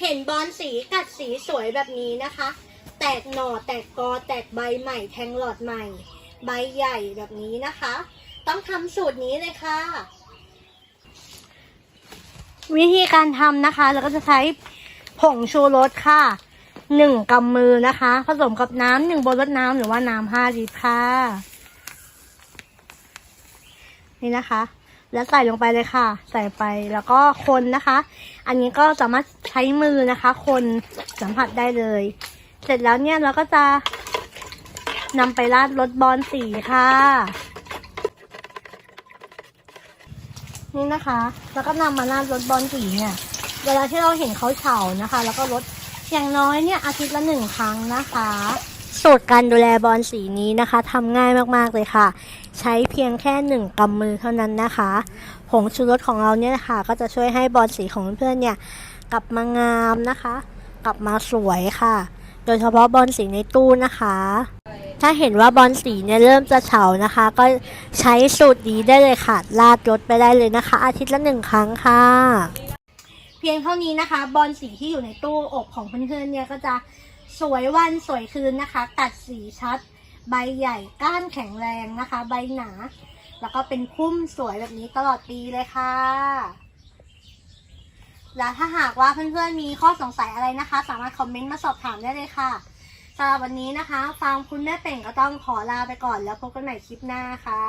เห็นบอลสีกัดสีสวยแบบนี้นะคะ แตกหน่อแตกกอแตกใบใหม่แทงหลอดใหม่ ใบใหญ่แบบนี้นะคะ ต้องทำสูตรนี้เลยค่ะ วิธีการทำนะคะเราก็จะใช้ผงชูรสค่ะหนึ่งกำมือนะคะ ผสมกับน้ำหนึ่งบนรดน้ำหรือว่าน้ำห้าลิตรค่ะ นี่นะคะ แล้วใส่ลงไปเลยค่ะ ใส่ไปแล้วก็คนนะคะ อันนี้ก็สามารถใช้มือนะคะ คนสัมผัสได้เลย เสร็จแล้วเนี่ยเราก็จะนำไปราดรสบอลสีค่ะ นี่นะคะ แล้วก็นำมาราดรสบอลสีเนี่ย เวลาที่เราเห็นเขาเฉานะคะ แล้วก็ลดอย่างน้อยเนี่ยอาทิตย์ละหนึ่งครั้งนะคะ สูตรการดูแลบอลสีนี้นะคะทำง่ายมากๆเลยค่ะ ใช้เพียงแค่หนึ่งกำมือเท่านั้นนะคะผงชูรสของเราเนี่ยนะคะก็จะช่วยให้บอลสีของเพื่อนๆเนี่ยกลับมางามนะคะ กลับมาสวยค่ะ โดยเฉพาะบอลสีในตู้นะคะ ถ้าเห็นว่าบอลสีเนี่ยเริ่มจะเฉานะคะ ก็ใช้สูตรนี้ได้เลยค่ะลาดรถไปได้เลยนะคะ อาทิตย์ละหนึ่งครั้งค่ะ เพียงเท่านี้นะคะ บอลสีที่อยู่ในตู้อบของเพื่อนๆเนี่ยก็จะ สวยวันสวยคืนนะคะ ตัดสีชัด ใบใหญ่ก้านแข็งแรงนะคะ ใบหนา แล้วก็เป็นพุ่มสวยแบบนี้ตลอดปีเลยค่ะแล้วถ้าหากว่าเพื่อนๆมีข้อสงสัยอะไรนะคะ สามารถคอมเมนต์มาสอบถามได้เลยค่ะสำหรับวันนี้นะคะฟาร์มคุณแม่เป่งก็ต้องขอลาไปก่อนแล้วพบกันใหม่คลิปหน้าค่ะ